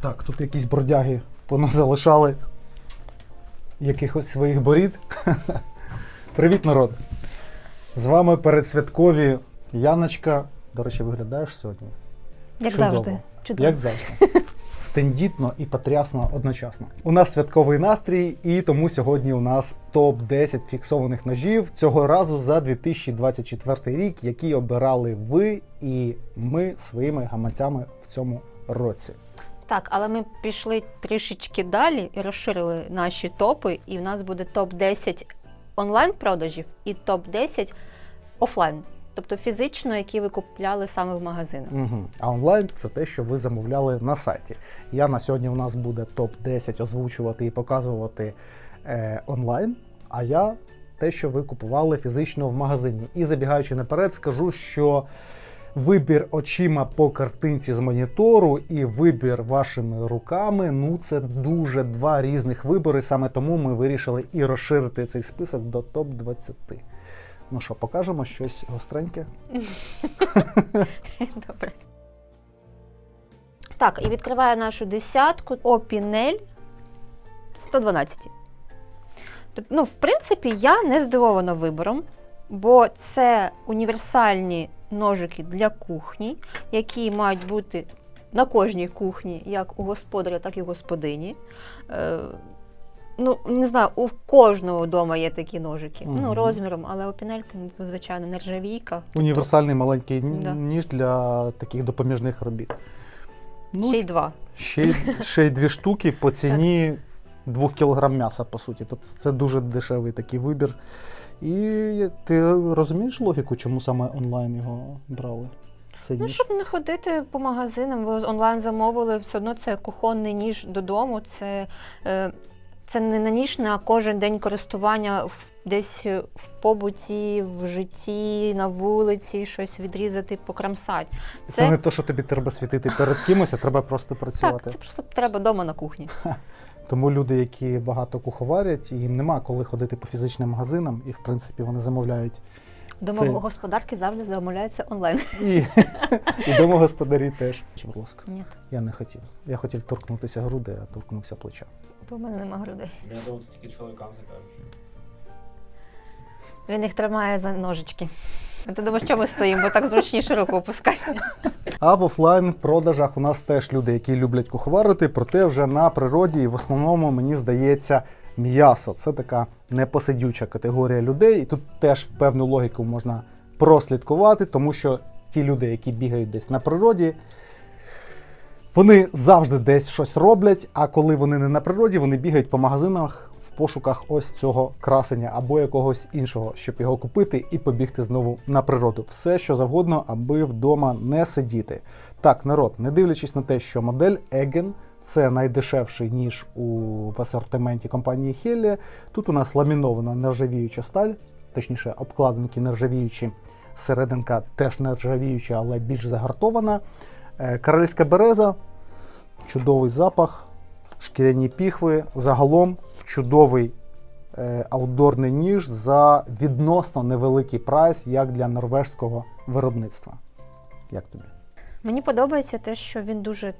Так, тут якісь бродяги поназалишали якихось своїх борід. Привіт, народ! З вами передсвяткові Яночка. До речі, виглядаєш сьогодні? Як Чудово. завжди. Чудово. Як завжди. Тендітно і потрясно одночасно. У нас святковий настрій, і тому сьогодні у нас топ-10 фіксованих ножів цього разу за 2024 рік, які обирали ви і ми своїми гаманцями в цьому році. Так, але ми пішли трішечки далі і розширили наші топи, і в нас буде топ-10 онлайн-продажів і топ-10 офлайн. Тобто фізично, які ви купляли саме в магазинах. Угу. А онлайн це те, що ви замовляли на сайті. Я на сьогодні у нас буде топ-10 озвучувати і показувати е, онлайн. А я те, що ви купували фізично в магазині. І забігаючи наперед, скажу, що вибір очима по картинці з монітору і вибір вашими руками ну це дуже два різних вибори. Саме тому ми вирішили і розширити цей список до топ-20. Ну що, покажемо щось гостреньке? Добре. Так, і відкриваю нашу десятку Опінель 112. Тобто, ну, в принципі, я не здивована вибором, бо це універсальні ножики для кухні, які мають бути на кожній кухні, як у господаря, так і у господині. Е, ну, не знаю, у кожного вдома є такі ножики. Мгм. Ну, розміром, але опінелька, ну, звичайно, нержавійка. Універсальний маленький Да. ніж для таких допоміжних робіт. Ну, Ще й два. ще, ще й дві штуки по ціні 2 кг м'яса, по суті. Тобто це дуже дешевий такий вибір. І ти розумієш логіку, чому саме онлайн його брали? Це Ну, щоб не ходити по магазинам, ви онлайн замовили, все одно це кухонний ніж додому. Це, е, це не на ніж на кожен день користування десь в побуті, в житті, на вулиці, щось відрізати, покрамсати. Це... не те, що тобі треба світити перед кимось, а треба просто працювати. так, це просто треба вдома на кухні. Тому люди, які багато куховарять, їм нема коли ходити по фізичним магазинам, і в принципі вони замовляють Домогосподарки завжди замовляються онлайн. І, і домогосподарі теж. Будь ласка, Ні, я не хотів. Я хотів торкнутися груди, а торкнувся плеча. бо в мене нема грудей. Я думав, ти тільки чоловікам закажеш. Він їх тримає за ножички. Ти думаєш, що ми стоїмо, бо так зручніше руку опускати. А в офлайн продажах у нас теж люди, які люблять куховарити, проте вже на природі, і в основному мені здається, м'ясо. Це така непосидюча категорія людей. І тут теж певну логіку можна прослідкувати, тому що ті люди, які бігають десь на природі, вони завжди десь щось роблять. А коли вони не на природі, вони бігають по магазинах пошуках ось цього красення або якогось іншого, щоб його купити і побігти знову на природу. Все, що завгодно, аби вдома не сидіти. Так, народ, не дивлячись на те, що модель Egen це найдешевший ніж у в асортименті компанії Helle. Тут у нас ламінована нержавіюча сталь, точніше, обкладинки нержавіючі, серединка теж нержавіюча, але більш загартована. Е, Карельська береза, чудовий запах, шкіряні піхви. Загалом чудовий е, аутдорний ніж за відносно невеликий прайс, як для норвежського виробництва. Як тобі? Мені подобається те, що він дуже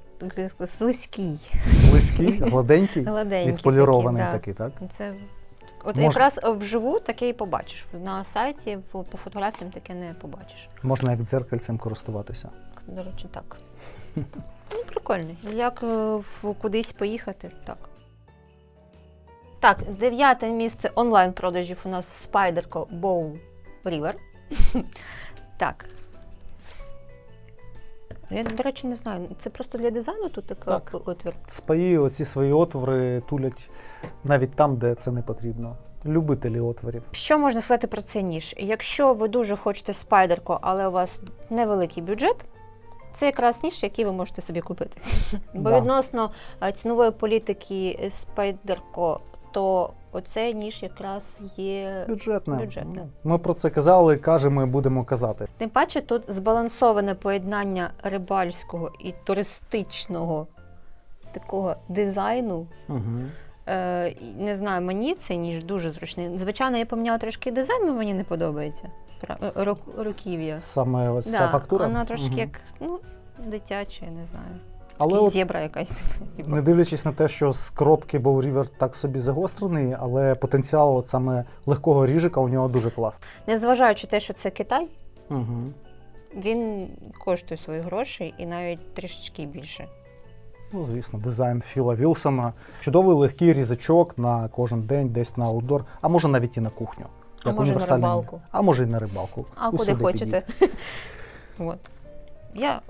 слизький, Близький, гладенький, гладенький. відполірований такий, такий, так? Це от Можна- якраз вживу таке і побачиш. На сайті по, по фотографіям таке не побачиш. Можна як дзеркальцем користуватися. До речі, так. Ну, прикольний. Як е, в кудись поїхати, так. Так, дев'яте місце онлайн-продажів у нас Spyderco Bow River. так. Я, до речі, не знаю. Це просто для дизайну тут такий Так. отвір. Спаї оці свої отвори тулять навіть там, де це не потрібно. Любителі отворів. Що можна сказати про цей ніж? Якщо ви дуже хочете спайдерко, але у вас невеликий бюджет, це якраз ніж, який ви можете собі купити. Бо відносно е, цінової політики спайдерко, то оцей ніж якраз є. Бюджетне. Бюджетне. Ми про це казали, кажемо і будемо казати. Тим паче тут збалансоване поєднання рибальського і туристичного такого дизайну. Угу. Е, не знаю, мені цей ніж дуже зручний. Звичайно, я поміняла трошки дизайн, бо мені не подобається. Руків'я. Саме ось ця фактура. Вона трошки Мгм. як ну, дитяча, я не знаю. Але от зебра якась. типу. Не дивлячись на те, що з коробки Bow River так собі загострений, але потенціал от саме легкого ріжика у нього дуже класний. Незважаючи те, що це Китай, Угу. він коштує свої гроші і навіть трішечки більше. Ну, звісно, дизайн Філа Вілсона. Чудовий легкий різачок на кожен день, десь на аутдор, а може навіть і на кухню. А може на рибалку. А може і на рибалку. А Усюди куди хочете. От. Я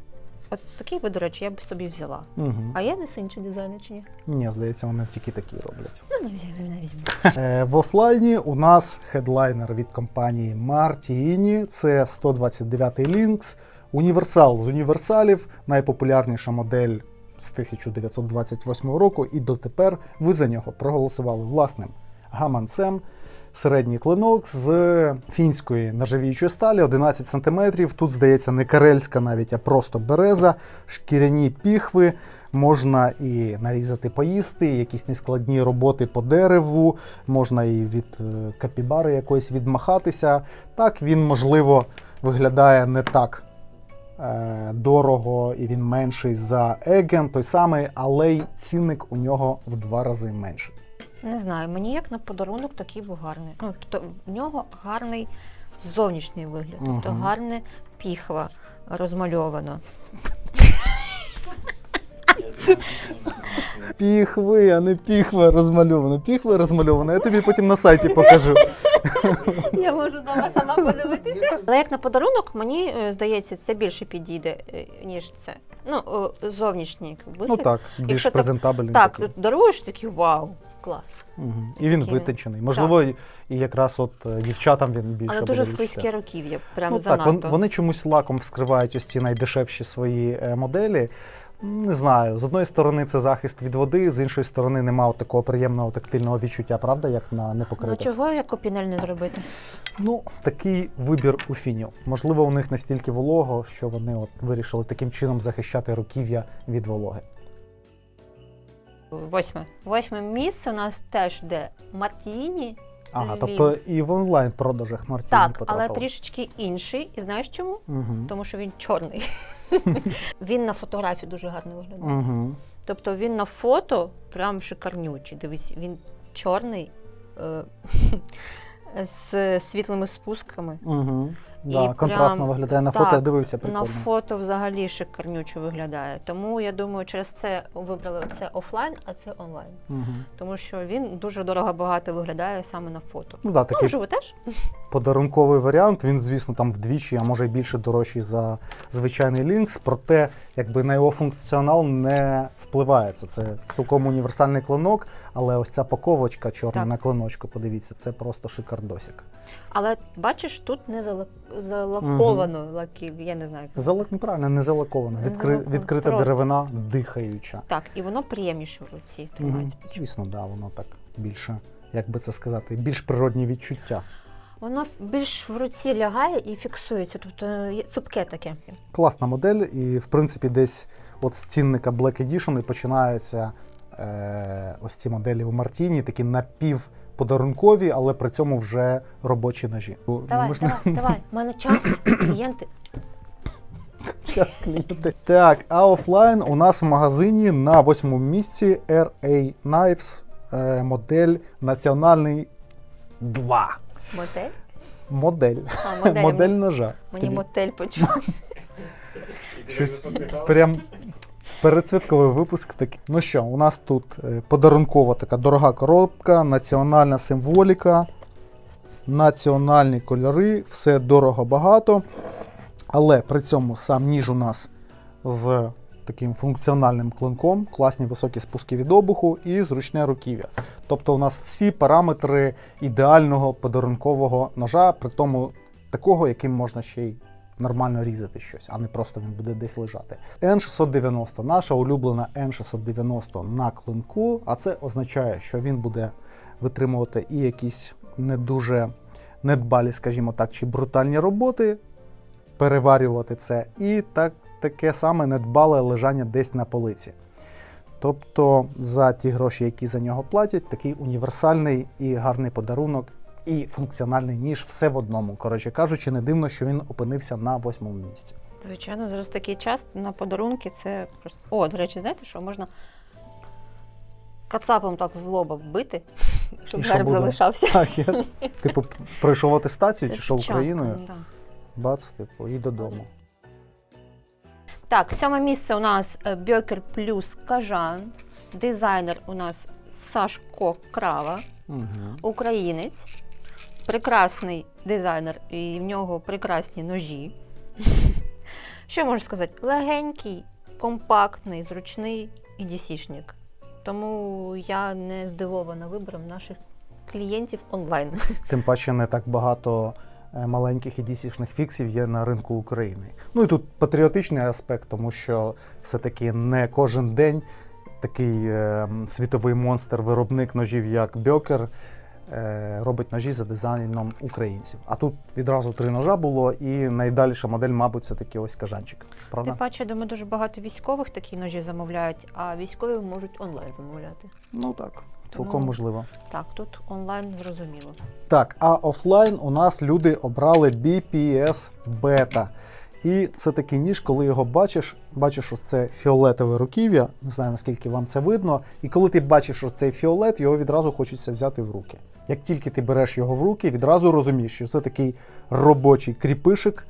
от такий би, до речі, я б собі взяла. Мгм. А є не інші дизайни чи ні? Ні, здається, вони тільки такі роблять. Ну, не візьму, не візьму. Е, В офлайні у нас хедлайнер від компанії Martini. Це 129 Lynx. Універсал з універсалів, найпопулярніша модель з 1928 року, і дотепер ви за нього проголосували власним гаманцем. Середній клинок з фінської нержавіючої сталі 11 см. Тут, здається, не карельська навіть, а просто береза, шкіряні піхви. Можна і нарізати поїсти, якісь нескладні роботи по дереву, можна і від е, капібари якоїсь відмахатися. Так, він, можливо, виглядає не так е, дорого і він менший за Еген, той самий, але й цінник у нього в два рази менший. Не знаю, мені як на подарунок такий був гарний. Ну, тобто в нього гарний зовнішній вигляд, тобто гарне піхва розмальовано. Піхви, а не піхва розмальована. Піхва розмальована, я тобі потім на сайті покажу. Я можу вдома сама подивитися. Але як на подарунок, мені е, здається, це більше підійде, е, ніж це. Ну, е, зовнішній Ну так, більш Якщо презентабельний. Так, такий. даруєш такий вау, клас. Мгм. І він такий- витончений. Можливо, і і якраз от е, дівчатам він більше Але буде дуже слизьке руків'я, прям Ну, так, вон- вони чомусь лаком вскривають ось ці найдешевші свої е, моделі. М, Не знаю, з одної сторони це захист від води, з іншої сторони немає такого приємного тактильного відчуття, правда, як на Ну непокритих. чого як копінель не зробити? Ну, такий вибір у фінів. Можливо, у них настільки волого, що вони от вирішили таким чином захищати руків'я від вологи. Восьме. Восьме місце у нас теж де Мартіні. Ага, Лінкс. тобто і в онлайн продажах Мартіні Так, потрапили. але трішечки інший. І знаєш чому? Угу. Тому що він чорний. він на фотографії дуже гарно виглядає. Угу. Тобто він на фото прям шикарнючий. Дивись, він чорний е, з світлими спусками. Угу. І контрастно прям- виглядає на фото, так, я дивився На фото взагалі шикарнючо виглядає. Тому я думаю, через це вибрали це офлайн, а це онлайн. Угу. Тому що він дуже дорого багато виглядає саме на фото. Ну да, Ну, такий вживу теж. подарунковий варіант. Він, звісно, там вдвічі, а може й більше дорожчий за звичайний Lynx, проте якби на його функціонал не впливається. Це цілком універсальний клинок, але ось ця паковочка чорна Так. на клиночку, подивіться, це просто шикардосик. Але бачиш, тут не зала- залаковано лаків. Я не знаю. як Залак неправильно, не залакована. Не Відкри... залакована, Відкрита просто. деревина дихаюча. Так, і воно приємніше в руці Мгм. тримається. Звісно, да, воно так більше, як би це сказати, більш природні відчуття. Воно в- більш в руці лягає і фіксується. Тобто є цупке таке. Класна модель, і в принципі десь от з цінника Black Edition і починаються е, ось ці моделі у Мартіні, такі напівподарункові, але при цьому вже робочі ножі. Давай, Ми ж не- давай, давай. У мене час, клієнти. Час клієнти. Так, а офлайн у нас в магазині на восьмому місці RA Knives е, модель Національний 2. Мотель? Модель. А, модель. Модель ножа. Мені Тобі мотель почув. Щось прям передсвятковий випуск такий. Ну що, у нас тут е, подарункова така дорога коробка, національна символіка, національні кольори, все дорого багато. Але при цьому сам ніж у нас з таким функціональним клинком, класні високі спуски від обуху і зручне руків'я. Тобто у нас всі параметри ідеального подарункового ножа, при тому такого, яким можна ще й нормально різати щось, а не просто він буде десь лежати. N690, наша улюблена N690 на клинку, а це означає, що він буде витримувати і якісь не дуже недбалі, скажімо так, чи брутальні роботи, переварювати це, і так, таке саме недбале лежання десь на полиці. Тобто за ті гроші, які за нього платять, такий універсальний і гарний подарунок, і функціональний ніж все в одному. Коротше кажучи, не дивно, що він опинився на восьмому місці. Звичайно, зараз такий час на подарунки це просто. О, до речі, знаєте що? Можна кацапом так в лоба вбити, щоб герб залишався. Так, я, типу, пройшов атестацію Це чи що Україною, да. бац, типу, і додому. Так, сьоме місце у нас е, Бьокер плюс Кажан. Дизайнер у нас Сашко Крава, Угу. українець. Прекрасний дизайнер, і в нього прекрасні ножі. Що можу сказати? Легенький, компактний, зручний і дісішник. Тому я не здивована вибором наших клієнтів онлайн. Тим паче не так багато е, маленьких і дісішних фіксів є на ринку України. Ну і тут патріотичний аспект, тому що все-таки не кожен день такий е, світовий монстр, виробник ножів, як Бьокер, робить ножі за дизайном українців. А тут відразу три ножа було, і найдальша модель, мабуть, це такий ось кажанчик. Правда? Тим паче, я думаю, дуже багато військових такі ножі замовляють, а військові можуть онлайн замовляти. Ну так, цілком можливо. Так, тут онлайн зрозуміло. Так, а офлайн у нас люди обрали BPS Beta. І це такий ніж, коли його бачиш, бачиш ось це фіолетове руків'я, не знаю наскільки вам це видно. І коли ти бачиш ось цей фіолет, його відразу хочеться взяти в руки. Як тільки ти береш його в руки, відразу розумієш, що це такий робочий кріпишик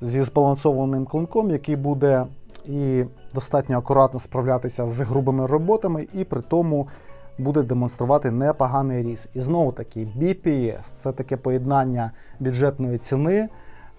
зі збалансованим клинком, який буде і достатньо акуратно справлятися з грубими роботами, і при тому буде демонструвати непоганий ріс. І знову таки, BPS це таке поєднання бюджетної ціни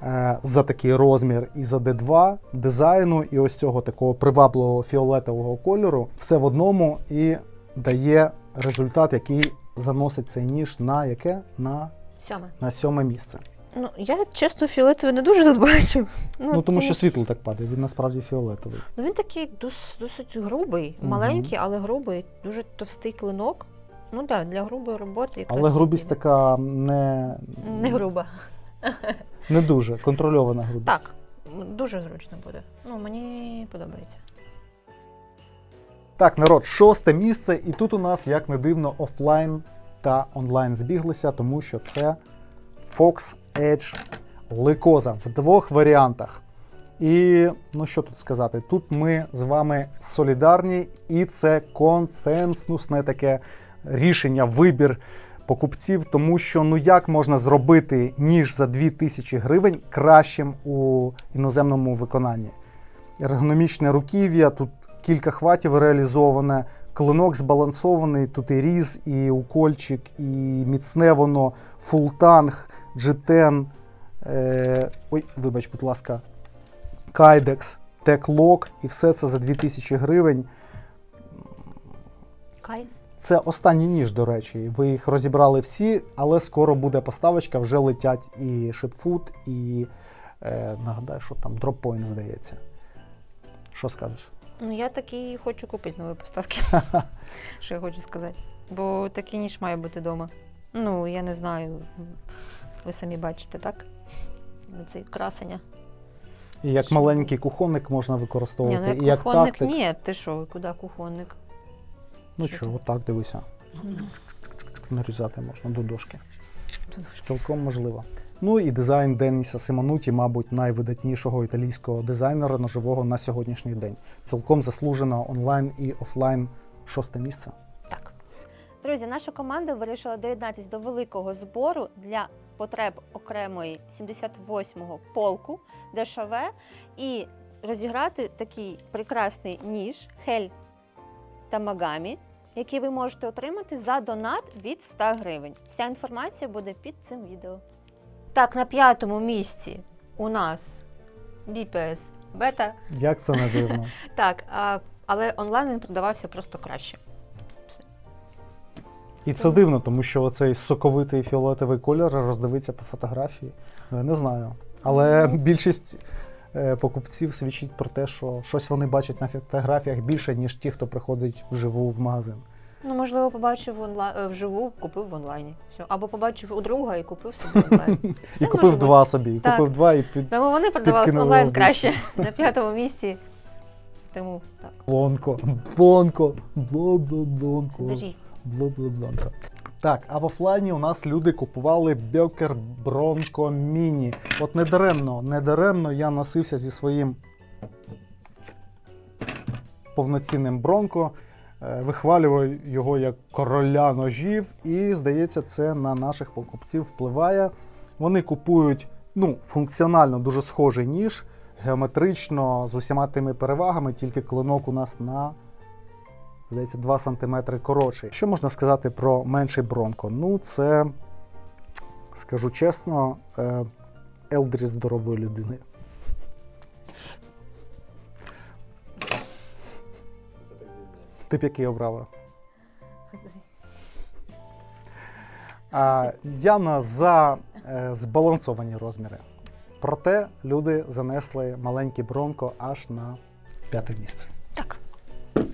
е, за такий розмір і за D2, дизайну, і ось цього такого привабливого фіолетового кольору. Все в одному і дає результат, який заносить цей ніж на яке? На, Сьоме. на сьоме місце. Ну, я чесно фіолетовий не дуже тут бачу. Ну, тому що світло так падає, він насправді фіолетовий. Ну він такий дос- досить грубий, Мгм. маленький, але грубий, дуже товстий клинок. Ну так, да, для грубої роботи якраз Але грубість потрібно. така не, не груба. не дуже контрольована грубість. Так, м, дуже зручно буде. Ну, мені подобається. Так, народ, шосте місце, і тут у нас, як не дивно, офлайн та онлайн збіглися, тому що це Fox Edge Ликоза в двох варіантах. І ну що тут сказати? Тут ми з вами солідарні, і це консенсусне таке рішення, вибір покупців, тому що ну як можна зробити ніж за 2000 гривень кращим у іноземному виконанні? Ергономічне руків'я, тут кілька хватів реалізоване, клинок збалансований, тут і різ, і укольчик, і міцне воно, фултанг, джетен, е, ой, вибач, будь ласка, кайдекс, теклок, і все це за 2000 гривень. Кай. Це останній ніж, до речі. Ви їх розібрали всі, але скоро буде поставочка, вже летять і шипфут, і е, нагадаю, що там дроппойнт, здається. Що скажеш? Ну, я такий хочу купити з нової поставки. Що я хочу сказати. Бо такий ніж має бути вдома. Ну, я не знаю. Ви самі бачите, так? Цей красення. І як маленький кухонник можна Ні, використовувати, ну як і як кухонник, тактик. ні, ти що, куди кухонник? Ну Що отак дивися. Нарізати можна до дошки. Цілком можливо. Ну і дизайн Деніса Симонуті, мабуть, найвидатнішого італійського дизайнера ножового на сьогоднішній день. Цілком заслужено онлайн і офлайн шосте місце. Так. Друзі, наша команда вирішила доєднатися до великого збору для потреб окремої 78-го полку ДШВ і розіграти такий прекрасний ніж Хель Тамагамі, який ви можете отримати за донат від 100 гривень. Вся інформація буде під цим відео. Так, на п'ятому місці у нас BPS бета. Як це не дивно? Так, а, але онлайн він продавався просто краще. І це дивно, тому що оцей соковитий фіолетовий кольор роздивиться по фотографії. Ну, я не знаю. Але Ну. більшість е, покупців свідчить про те, що щось вони бачать на фотографіях більше, ніж ті, хто приходить вживу в магазин. Ну, можливо, побачив онлайн вживу, купив в онлайні. Все. Або побачив у друга і купив собі онлайн. І купив бути. два собі. І Так. купив два і під Тому вони продавалися онлайн краще на п'ятому місці. Тому так. блонко. Блонко. Бла-бла-блонко. Берись. Бла-бла-блонко. Так, а в офлайні у нас люди купували Бьокер Бронко Міні. От недаремно, недаремно я носився зі своїм повноцінним Бронко, е, вихвалював його як короля ножів, і здається, це на наших покупців впливає. Вони купують ну, функціонально дуже схожий ніж, геометрично з усіма тими перевагами, тільки клинок у нас на здається, 2 см коротший. Що можна сказати про менший бронко? Ну, це, скажу чесно, е, елдріс здорової людини. Тип, який обрала. А, Яна за е, збалансовані розміри. Проте люди занесли маленький бронко аж на п'яте місце. Так.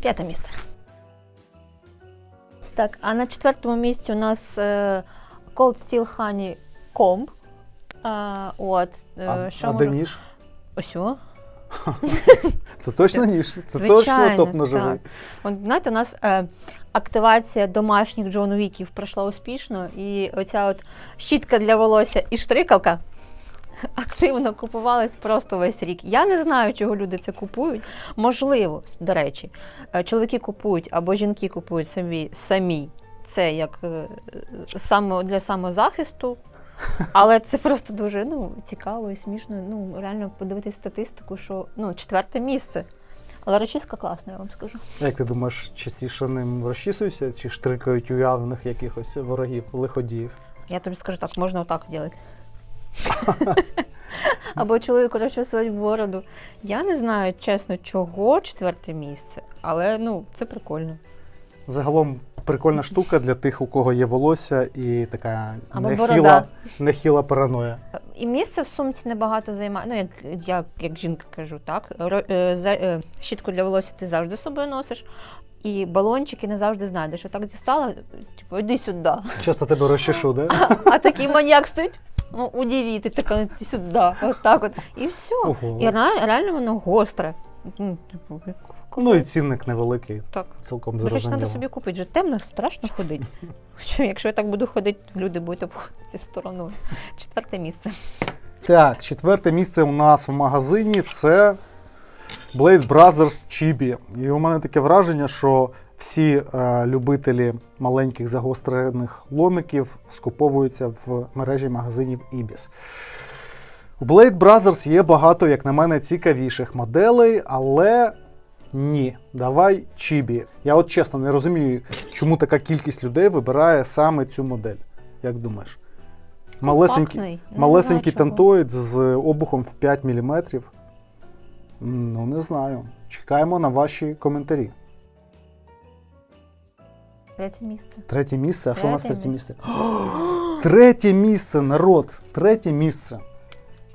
П'яте місце. Так, а на четвертому місці у нас е, Cold Steel Honey Comb. А, от, е, А, що а де ніж? Ось о. Це точно ніж? Це точно топ ножовий. От, знаєте, у нас е, активація домашніх Джон Уіків пройшла успішно, і оця от щітка для волосся і штрикалка активно купувались просто весь рік. Я не знаю, чого люди це купують. Можливо, до речі, е, чоловіки купують або жінки купують самі, самі. Це як е, саме для самозахисту. Але це просто дуже ну, цікаво і смішно. Ну, реально подивитись статистику, що ну, четверте місце. Але розчіска класна, я вам скажу. Як ти думаєш, частіше ним розчісуються чи штрикають уявних якихось ворогів, лиходіїв? Я тобі скажу так, можна отак робити. Або чоловіку розчесувати бороду. Я не знаю, чесно, чого четверте місце, але ну, це прикольно. Загалом прикольна штука для тих, у кого є волосся і така Або нехіла, борода. нехіла параноя. І місце в сумці небагато займає. Ну, як я як жінка кажу, так. Ро- е, за- е, Щітку для волосся ти завжди з собою носиш, і балончики не завжди знайдеш. А так дістала, типу, іди сюди. Часто тебе розчешу, да? А такий маньяк стоїть. Ну, удиві, ти така «Іди сюди, от так от. І все. Ого. І ре- реально воно гостре. Ну, типу, як- Ну і цінник невеликий, так. цілком зрозуміло. треба собі купити. Вже темно, страшно ходити. Що, Якщо я так буду ходити, люди будуть обходити стороною. Четверте місце. Так, четверте місце у нас в магазині це Blade Brothers Chibi. І у мене таке враження, що всі е, любителі маленьких загострених ломиків скуповуються в мережі магазинів Ibis. У Blade Brothers є багато, як на мене, цікавіших моделей, але ні, давай Chibi. Я от чесно не розумію, чому така кількість людей вибирає саме цю модель. Як думаєш? Малесенький, Малесенький тантоїд з обухом в 5 мм. Ну, не знаю. Чекаємо на ваші коментарі. Третє місце. Третє місце. А що у нас третє місце? Третє місце, народ. Третє місце.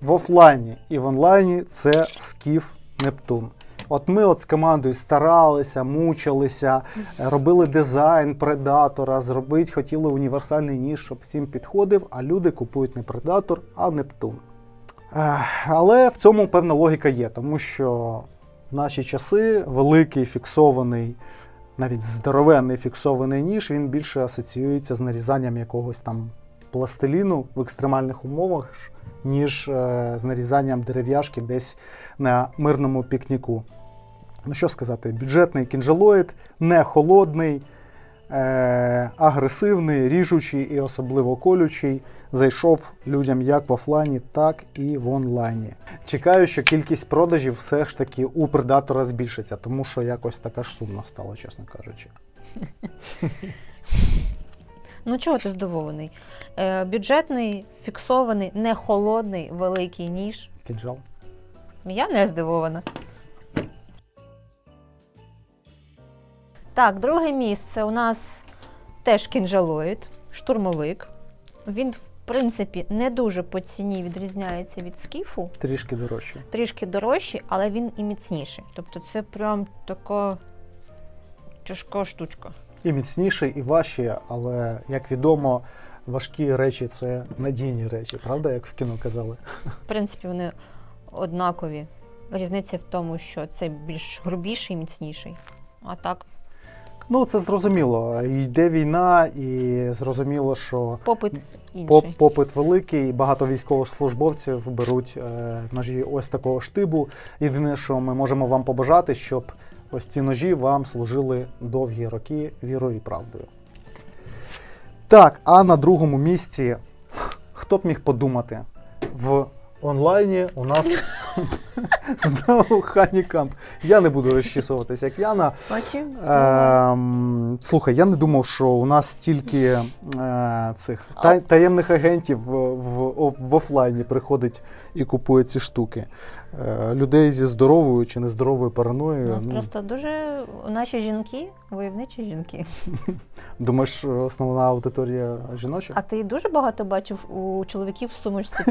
В офлайні і в онлайні це Скіф Нептун. От ми от з командою старалися, мучилися, е, робили дизайн предатора, зробити хотіли універсальний ніж, щоб всім підходив, а люди купують не предатор, а Нептун. Але в цьому певна логіка є, тому що в наші часи великий фіксований, навіть здоровенний фіксований ніж, він більше асоціюється з нарізанням якогось там пластиліну в екстремальних умовах, ніж е, з нарізанням дерев'яшки десь на мирному пікніку. Ну що сказати, бюджетний кінжалоїд, не холодний, е, агресивний, ріжучий і особливо колючий. Зайшов людям як в офлайні, так і в онлайні. Чекаю, що кількість продажів все ж таки у предатора збільшиться, тому що якось така ж сумно стало, чесно кажучи. Ну чого ти здивований? Е, бюджетний, фіксований, не холодний, великий ніж. Кінжал. Я не здивована. Так, друге місце у нас теж кінжалоїд, штурмовик. Він, в принципі, не дуже по ціні відрізняється від скіфу. Трішки дорожче. Трішки дорожчий, але він і міцніший. Тобто це прям така тяжка штучка. І міцніші, і важчі, але як відомо, важкі речі це надійні речі, правда, як в кіно казали? В принципі, вони однакові. Різниця в тому, що це більш грубіший і міцніший. А так Ну, це зрозуміло. Йде війна, і зрозуміло, що Попит інший. Поп- попит великий, багато військовослужбовців беруть е, ножі ось такого штибу. Єдине, що ми можемо вам побажати, щоб ось ці ножі вам служили довгі роки вірою і правдою. Так, а на другому місці, хто б міг подумати, в онлайні у нас знову ханікамп. Я не буду розчісуватись, як Яна. Ем, слухай, я не думав, що у нас стільки е, цих та, таємних агентів в, в, в офлайні приходить і купує ці штуки. Е, людей зі здоровою чи нездоровою У параноєю. нас ну, просто дуже наші жінки, войовничі жінки. Думаєш, основна аудиторія жіноча? А ти дуже багато бачив у чоловіків в сумочці?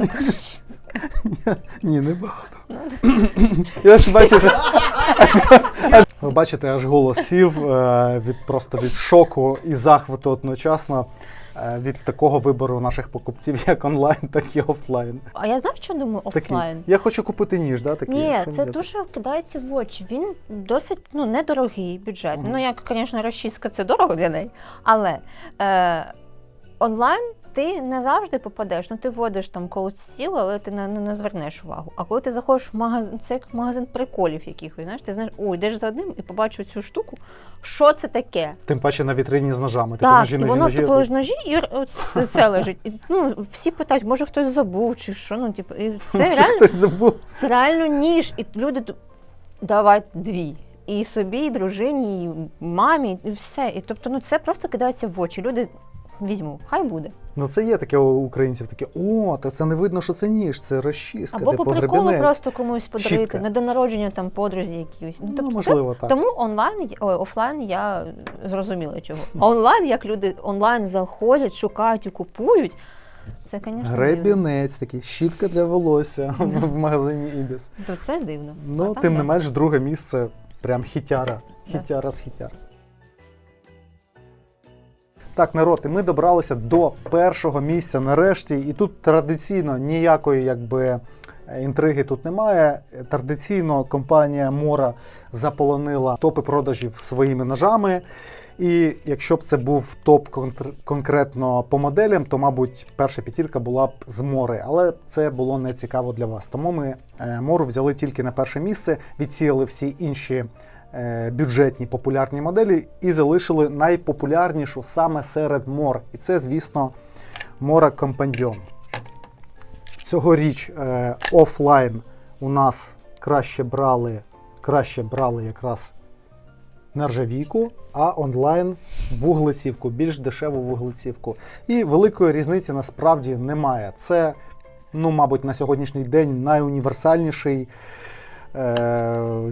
Ні, не багато. Я ж бачиш. Ви бачите, аж голос сів е, від просто від шоку і захвату одночасно е, від такого вибору наших покупців, як онлайн, так і офлайн. А я знаю, що думаю Такий. офлайн. Я хочу купити ніж, да, такий. Ні, це взяти? дуже кидається в очі. Він досить ну, недорогий бюджет. Мгм. Ну, як, звісно, розчіска це дорого для неї. Але е, онлайн ти не завжди попадеш. Ну, ти вводиш там коло стіл, але ти не, не, не звернеш увагу. А коли ти заходиш в магазин, це як магазин приколів якихось, знаєш, ти знаєш, ой, йдеш за одним і побачу цю штуку. Що це таке? Тим паче на вітрині з ножами. Типу, ножі, і ножі, воно ножі. типу ж ножі, і от це- лежить. І, ну, всі питають, може хтось забув, чи що. Ну, типу, і це Може, реально хтось забув. це реально ніж, і люди давай дві. І собі, і дружині, і мамі, і все. І тобто, ну це просто кидається в очі. Люди візьму, хай буде. Ну це є таке у українців таке, о, так це не видно, що це ніж, це розчіска, Або по приколу просто комусь подарити, Щітка. на день народження там подрузі якісь. Ну, Ну, тобто, можливо, це, так. Тому онлайн, ой, офлайн я зрозуміла чого. А онлайн, як люди онлайн заходять, шукають і купують, це, звісно, дивно. Гребінець такий, щітка для волосся в магазині Ібіс. То це дивно. Ну, А тим не менш, друге місце прям хітяра. Хітяра з хітяр. Так, народ, і ми добралися до першого місця нарешті. І тут традиційно ніякої якби, інтриги тут немає. Традиційно компанія Мора заполонила топи продажів своїми ножами. І якщо б це був топ конкр- конкретно по моделям, то, мабуть, перша п'ятірка була б з Мори. Але це було не цікаво для вас. Тому ми е, Мору взяли тільки на перше місце, відсіяли всі інші бюджетні популярні моделі і залишили найпопулярнішу саме серед мор. І це, звісно, Мора Компаньйон. Цьогоріч е, офлайн у нас краще брали, краще брали якраз нержавійку, а онлайн вуглецівку, більш дешеву вуглецівку. І великої різниці насправді немає. Це, ну, мабуть, на сьогоднішній день найуніверсальніший е,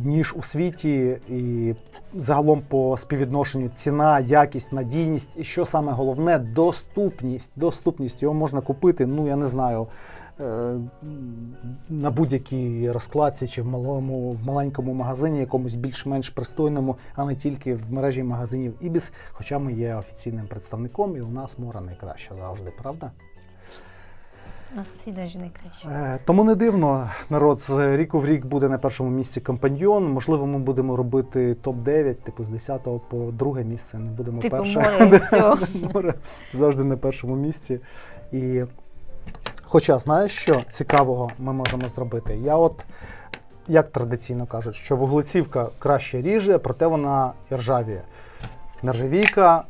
ніж у світі, і загалом по співвідношенню ціна, якість, надійність, і що саме головне, доступність. Доступність його можна купити, ну я не знаю. е, На будь-якій розкладці чи в малому в маленькому магазині, якомусь більш-менш пристойному, а не тільки в мережі магазинів Ібіс. Хоча ми є офіційним представником, і у нас мора найкраща завжди, правда? У нас всі навіть найкраще. Тому не дивно, народ з ріку в рік буде на першому місці компаньйон. Можливо, ми будемо робити топ-9, типу з 10 по друге місце. Не будемо Типу перше. море все. Море завжди на першому місці. І хоча, знаєш, що цікавого ми можемо зробити? Я от. Як традиційно кажуть, що вуглецівка краще ріже, проте вона ржавіє. Нержавійка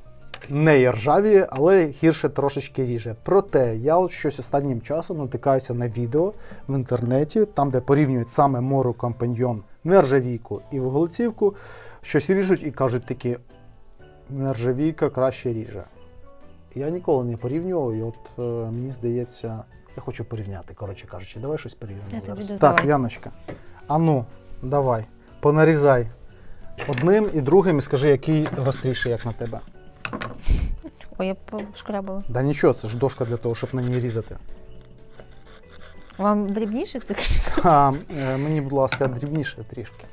не є ржавіє, але гірше трошечки ріже. Проте я от щось останнім часом натикаюся на відео в інтернеті, там, де порівнюють саме мору компаньйон, нержавійку і вуглецівку, щось ріжуть і кажуть такі: нержавійка краще ріже. Я ніколи не порівнював, і от е, мені здається, я хочу порівняти, коротше кажучи, давай щось порівняємо зараз. Так, Яночка. А ну, давай, понарізай одним і другим і скажи, який гостріший, як на тебе. Ой, я пошкрабала. Да нічого, це ж дошка для того, щоб на ній різати. Вам дрібніше це А, е, мені, будь ласка, дрібніше трішки.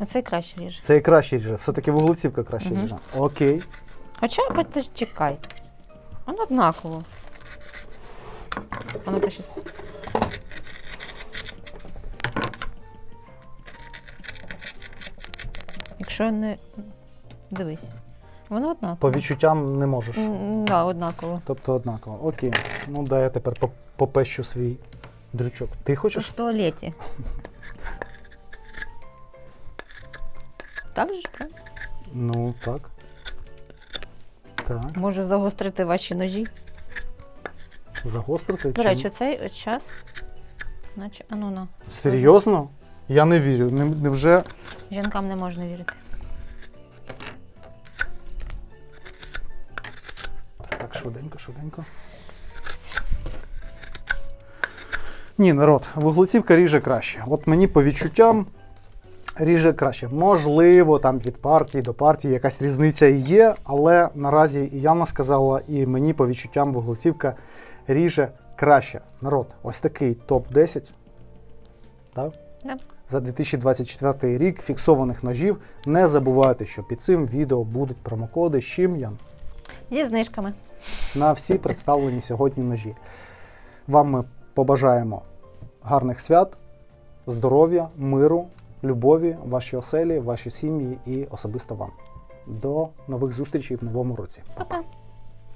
Оцей краще ріже. Це і краще ріже. Все-таки вуглецівка краще Мгм. ріже. Окей. Хоча чекай. Воно однаково. Воно щось. Якщо не. Дивись. Воно однаково. По відчуттям не можеш. М, Да, однаково. Тобто однаково. Окей. Ну дай я тепер по- попещу свій дрючок. Ти хочеш? в туалеті. Так же ж, правильно? Ну так. Так. Можу загострити ваші ножі. Загострити? До чи- речі, цей час. Наче, а ну на. Серйозно? Я не вірю. Не, невже Жінкам не можна вірити. Швиденько, швиденько. Ні, народ, вуглецівка ріже краще. От мені по відчуттям ріже краще. Можливо, там від партії до партії якась різниця і є, але наразі і Яна сказала, і мені по відчуттям вуглецівка ріже краще. Народ, ось такий топ-10. Так? Да. За 2024 рік фіксованих ножів. Не забувайте, що під цим відео будуть промокоди з чим Ян Зі знижками. На всі представлені сьогодні ножі. Вам ми побажаємо гарних свят, здоров'я, миру, любові вашій оселі, вашій сім'ї і особисто вам. До нових зустрічей в новому році. Па-па.